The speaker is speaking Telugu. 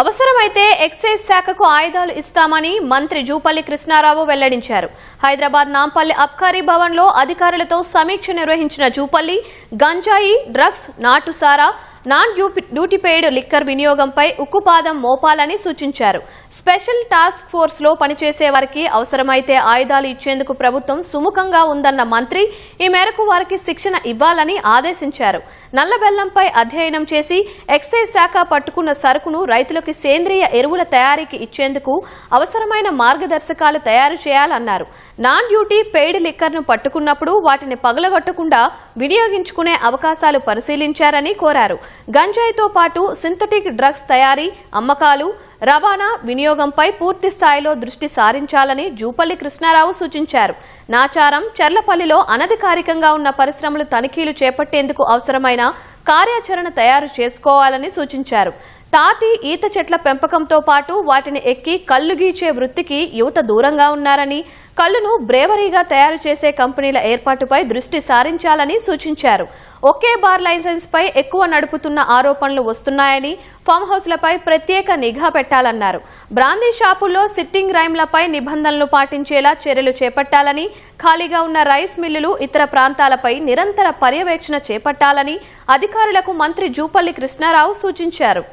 అవసరమైతే ఎక్సైజ్ శాఖకు ఆయుధాలు ఇస్తామని మంత్రి జూపల్లి కృష్ణారావు వెల్లడించారు. హైదరాబాద్ నాంపల్లి అబ్కారీ భవన్లో అధికారులతో సమీక్ష నిర్వహించిన జూపల్లి గంజాయి డ్రగ్స్ నాటుసారా నాన్ డ్యూపి- డ్యూటీ పెయిడ్ లిక్కర్ వినియోగంపై ఉక్కుపాదం మోపాలని సూచించారు. స్పెషల్ టాస్క్ ఫోర్స్లో పనిచేసే వారికి అవసరమైతే ఆయుధాలు ఇచ్చేందుకు ప్రభుత్వం సుముఖంగా ఉందన్న మంత్రి ఈ మేరకు వారికి శిక్షణ ఇవ్వాలని ఆదేశించారు. నల్లబెల్లంపై అధ్యయనం చేసి ఎక్సైజ్ శాఖ పట్టుకున్న సరుకును రైతులకు సేంద్రియ ఎరువుల తయారీకి ఇచ్చేందుకు అవసరమైన మార్గదర్శకాలు తయారు చేయాలన్నారు. నాన్ డ్యూటీ పెయిడ్ లిక్కర్ను పట్టుకున్నప్పుడు వాటిని పగలగొట్టకుండా వినియోగించుకునే అవకాశాలు పరిశీలించారని కోరారు. గంజాయితో పాటు సింథటిక్ డ్రగ్స్ తయారీ అమ్మకాలు రవాణా వినియోగంపై పూర్తి స్థాయిలో దృష్టి సారించాలని జూపల్లి కృష్ణారావు సూచించారు. నాచారం చర్లపల్లిలో అనధికారికంగా ఉన్న పరిశ్రమలు తనిఖీలు చేపట్టేందుకు అవసరమైన కార్యాచరణ తయారు చేసుకోవాలని సూచించారు. తాతి ఈత చెట్ల పెంపకంతో పాటు వాటిని ఎక్కి కళ్ళు గీచే వృత్తికి యువత దూరంగా ఉన్నారని కళ్ళును బ్రేవరీగా తయారు చేసే కంపెనీల ఏర్పాటుపై దృష్టి సారించాలని సూచించారు. ఒకే బార్ లైసెన్స్ పై ఎక్కువ నడుపుతున్న ఆరోపణలు వస్తున్నాయని ఫామ్ హౌస్లపై ప్రత్యేక నిఘా పెట్టాలన్నారు. బ్రాందీ షాపుల్లో సిట్టింగ్ రైమ్లపై నిబంధనలు పాటించేలా చర్యలు చేపట్టాలని ఖాళీగా ఉన్న రైస్ మిల్లులు ఇతర ప్రాంతాలపై నిరంతర పర్యవేక్షణ చేపట్టాలని అధికారులకు మంత్రి జూపల్లి కృష్ణారావు సూచించారు.